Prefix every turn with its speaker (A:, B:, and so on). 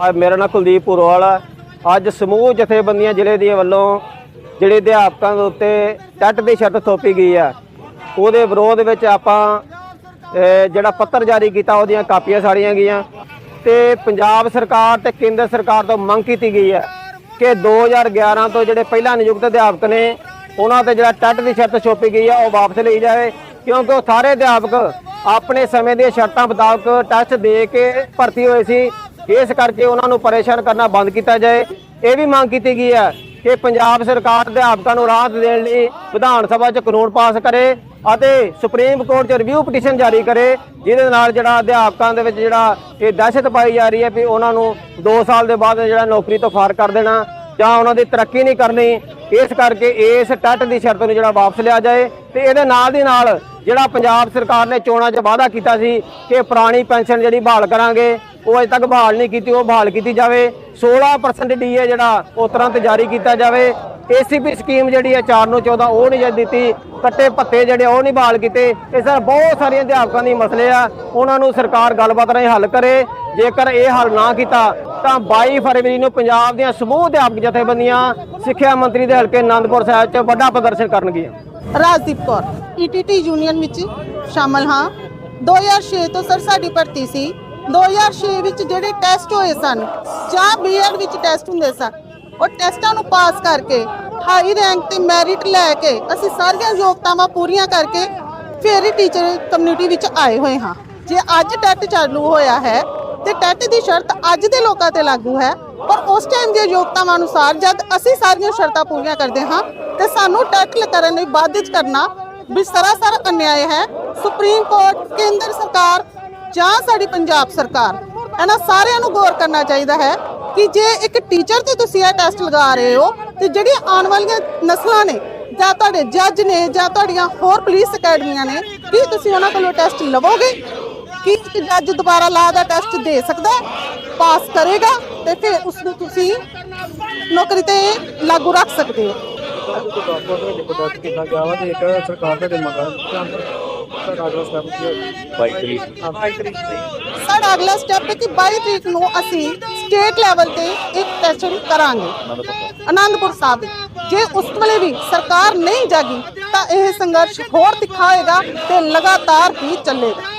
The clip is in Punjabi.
A: ਆ ਮੇਰਾ ਨਾਮ ਕੁਲਦੀਪ ਪੁਰਵਾਲ ਆ। ਅੱਜ ਸਮੂਹ ਜਥੇਬੰਦੀਆਂ ਜ਼ਿਲ੍ਹੇ ਦੇ ਵੱਲੋਂ ਜਿਹੜੇ ਅਧਿਆਪਕਾਂ ਦੇ ਉੱਤੇ ਟੱਟ ਦੀ ਸ਼ਰਤ ਥੋਪੀ ਗਈ ਆ। ਉਹਦੇ ਵਿਰੋਧ ਵਿੱਚ ਆਪਾਂ ਜਿਹੜਾ ਪੱਤਰ ਜਾਰੀ ਕੀਤਾ ਉਹਦੀਆਂ ਕਾਪੀਆਂ ਸਾੜੀਆਂ ਗਈਆਂ ਤੇ ਪੰਜਾਬ ਸਰਕਾਰ ਤੇ ਕੇਂਦਰ ਸਰਕਾਰ ਤੋਂ ਮੰਗ ਕੀਤੀ ਗਈ ਹੈ ਕਿ 2011 ਤੋਂ ਜਿਹੜੇ ਪਹਿਲਾਂ ਨਿਯੁਕਤ ਅਧਿਆਪਕ ਨੇ, ਉਹਨਾਂ ਤੇ ਜਿਹੜਾ ਟੱਟ ਦੀ ਸ਼ਰਤ ਛੋਪੀ ਗਈ ਆ, ਉਹ ਵਾਪਸ ਲਈ ਜਾਵੇ। ਕਿਉਂਕਿ ਉਹ ਸਾਰੇ ਅਧਿਆਪਕ ਆਪਣੇ ਸਮੇਂ ਦੀਆਂ ਸ਼ਰਤਾਂ ਮੁਤਾਬਕ ਟੈਸਟ ਦੇ ਕੇ ਭਰਤੀ ਹੋਏ ਸੀ। ਇਸ ਕਰਕੇ ਉਹਨਾਂ ਨੂੰ ਪਰੇਸ਼ਾਨ ਕਰਨਾ ਬੰਦ ਕੀਤਾ ਜਾਏ। ਇਹ ਵੀ ਮੰਗ ਕੀਤੀ ਗਈ ਹੈ ਕਿ ਪੰਜਾਬ ਸਰਕਾਰ ਅਧਿਆਪਕਾਂ ਨੂੰ ਰਾਹਤ ਦੇਣ ਲਈ ਵਿਧਾਨ ਸਭਾ 'ਚ ਕਾਨੂੰਨ ਪਾਸ ਕਰੇ ਅਤੇ ਸੁਪਰੀਮ ਕੋਰਟ 'ਚ ਰਿਵਿਊ ਪਟੀਸ਼ਨ ਜਾਰੀ ਕਰੇ, ਜਿਹਦੇ ਨਾਲ ਜਿਹੜਾ ਅਧਿਆਪਕਾਂ ਦੇ ਵਿੱਚ ਜਿਹੜਾ ਇਹ ਦਹਿਸ਼ਤ ਪਾਈ ਜਾ ਰਹੀ ਹੈ ਵੀ ਉਹਨਾਂ ਨੂੰ 2 ਸਾਲ ਦੇ ਬਾਅਦ ਜਿਹੜਾ ਨੌਕਰੀ ਤੋਂ ਫਾਰ ਕਰ ਦੇਣਾ ਜਾਂ ਉਹਨਾਂ ਦੀ ਤਰੱਕੀ ਨਹੀਂ ਕਰਨੀ। ਇਸ ਕਰਕੇ ਇਸ ਟੱਟ ਦੀ ਸ਼ਰਤ ਨੂੰ ਜਿਹੜਾ ਵਾਪਸ ਲਿਆ ਜਾਏ ਤੇ ਇਹਦੇ ਨਾਲ ਦੀ ਨਾਲ ਜਿਹੜਾ ਪੰਜਾਬ ਸਰਕਾਰ ਨੇ ਚੋਣਾਂ 'ਚ ਵਾਅਦਾ ਕੀਤਾ ਸੀ ਕਿ ਪੁਰਾਣੀ ਪੈਨਸ਼ਨ ਜਿਹੜੀ ਬਹਾਲ ਕਰਾਂਗੇ, ਉਹ ਅਜੇ ਤੱਕ ਬਹਾਲ ਨਹੀਂ ਕੀਤੀ, ਉਹ ਬਹਾਲ ਕੀਤੀ ਜਾਵੇ। 16% ਡੀਏ ਜਿਹੜਾ ਉਹ ਤੁਰੰਤ ਜਾਰੀ ਕੀਤਾ ਜਾਵੇ। ਏਸੀਪੀ ਸਕੀਮ ਜਿਹੜੀ ਹੈ 4 ਨੂੰ 14 ਉਹ ਨਹੀਂ ਜੇ ਦਿੱਤੀ। ਕੱਟੇ ਪੱਤੇ ਜਿਹੜੇ ਉਹ ਨਹੀਂ ਬਹਾਲ ਕੀਤੇ। ਇਸ ਤਰ੍ਹਾਂ ਬਹੁਤ ਸਾਰੇ ਅਧਿਆਪਕਾਂ ਦੇ ਮਸਲੇ ਆ। ਉਹਨਾਂ ਨੂੰ ਸਰਕਾਰ ਗੱਲਬਾਤ ਰਾਹੀਂ ਹੱਲ ਕਰੇ। ਜੇਕਰ ਇਹ ਹੱਲ ਨਾ ਕੀਤਾ ਤਾਂ 22 ਫਰਵਰੀ ਨੂੰ ਪੰਜਾਬ ਦੀਆਂ ਸਮੂਹ ਅਧਿਆਪਕ ਜਥੇਬੰਦੀਆਂ ਸਿੱਖਿਆ ਮੰਤਰੀ ਦੇ ਹਲਕੇ ਆਨੰਦਪੁਰ ਸਾਹਿਬ 'ਚ ਵੱਡਾ ਪ੍ਰਦਰਸ਼ਨ ਕਰਨਗੀਆਂ।
B: ਰਾਜਦੀਪ ਕੌਰ ਈਟੀਟੀ ਯੂਨੀਅਨ ਵਿੱਚ ਸ਼ਾਮਲ ਹਾਂ। 2006 ਤੋਂ ਸਰ ਸਾਡੀ ਭਰਤੀ ਸੀ। 2006 ਵਿੱਚ ਜਿਹੜੇ ਟੈਸਟ ਹੋਏ ਸਨ, ਜਾਂ ਬੀਐਡ ਵਿੱਚ ਟੈਸਟ ਹੁੰਦੇ ਸਨ, ਉਹ ਟੈਸਟਾਂ ਨੂੰ ਪਾਸ ਕਰਕੇ ਹਾਈ ਰੈਂਕ ਤੇ ਮੈਰਿਟ ਲੈ ਕੇ ਅਸੀਂ ਸਾਰੀਆਂ ਯੋਗਤਾਵਾਂ ਪੂਰੀਆਂ ਕਰਕੇ ਫੇਰ ਹੀ ਟੀਚਰ ਕਮਿਊਨਿਟੀ ਵਿੱਚ ਆਏ ਹੋਏ ਹਾਂ। ਜੇ ਅੱਜ ਟੈਟ ਚਾਲੂ ਹੋਇਆ ਹੈ ਤੇ ਟੈਟ ਦੀ ਸ਼ਰਤ ਅੱਜ ਦੇ ਲੋਕਾਂ ਤੇ ਲਾਗੂ ਹੈ। ਪਰ ਉਸ ਟਾਈਮ ਦੀਆਂ ਯੋਗਤਾਵਾਂ ਅਨੁਸਾਰ ਜਦ ਅਸੀਂ ਸਾਰੀਆਂ ਸ਼ਰਤਾਂ ਪੂਰੀਆਂ ਕਰਦੇ ਹਾਂ, ਤੇ ਸਾਨੂੰ ਟੈਟ ਕਰਨ ਲਈ ਬਾਧਿਤ ਕਰਨਾ ਵੀ ਸਰਾਸਰ ਅਨਿਆਏ ਹੈ। ਸੁਪਰੀਮ ਕੋਰਟ, ਕੇਂਦਰ ਸਰਕਾਰ ਜਾਂ ਸਾਡੀ ਪੰਜਾਬ ਸਰਕਾਰ, ਇਹਨਾਂ ਸਾਰਿਆਂ ਨੂੰ ਗੌਰ ਕਰਨਾ ਚਾਹੀਦਾ ਹੈ ਕਿ ਜੇ ਇੱਕ ਟੀਚਰ ਤੇ ਤੁਸੀਂ ਇਹ ਟੈਸਟ ਲਗਾ ਰਹੇ ਹੋ, ਤੇ ਜਿਹੜੀਆਂ ਆਉਣ ਵਾਲੀਆਂ ਨਸਲਾਂ ਨੇ, ਜਾਂ ਤੁਹਾਡੇ ਜੱਜ ਨੇ, ਜਾਂ ਤੁਹਾਡੀਆਂ ਹੋਰ ਪੁਲਿਸ ਅਕੈਡਮੀਆਂ ਨੇ, ਕੀ ਤੁਸੀਂ ਉਹਨਾਂ ਕੋਲੋਂ ਟੈਸਟ ਲਵੋਗੇ? ਕੀ ਇੱਕ ਜੱਜ ਦੁਬਾਰਾ ਲਾ ਦਾ ਟੈਸਟ ਦੇ ਸਕਦਾ ਪਾਸ ਕਰੇਗਾ ਤੇ ਫਿਰ ਉਸ ਨੂੰ ਤੁਸੀਂ ਨੌਕਰੀ ਤੇ ਲਾਗੂ ਰੱਖ ਸਕਦੇ ਹੋ।
C: ਕੀਤਾ ਗਿਆ ਵਾ ਤੇ ਇੱਕ ਸਰਕਾਰ ਦੇ ਮੰਗਾਂ ਸਾਡਾ ਅਗਲਾ ਸਟੈਪ ਕੀ ਹੋਏਗਾ 22 ਤਰੀਕ
B: ਸਾਡਾ ਅਗਲਾ ਸਟੈਪ ਹੈ ਕਿ 22 ਤਰੀਕ ਨੂੰ ਅਸੀਂ ਸਟੇਟ ਲੈਵਲ ਤੇ ਇੱਕ ਟੈਸਟ ਕਰਾਂਗੇ। ਆਨੰਦਪੁਰ ਸਾਹਿਬ ਜੇ ਉਸ ਵੇਲੇ ਵੀ ਸਰਕਾਰ ਨਹੀਂ ਜਾਗੀ ਤਾਂ ਇਹ ਸੰਘਰਸ਼ ਹੋਰ ਦਿਖਾਏਗਾ ਤੇ ਲਗਾਤਾਰ ਹੀ ਚੱਲੇਗਾ।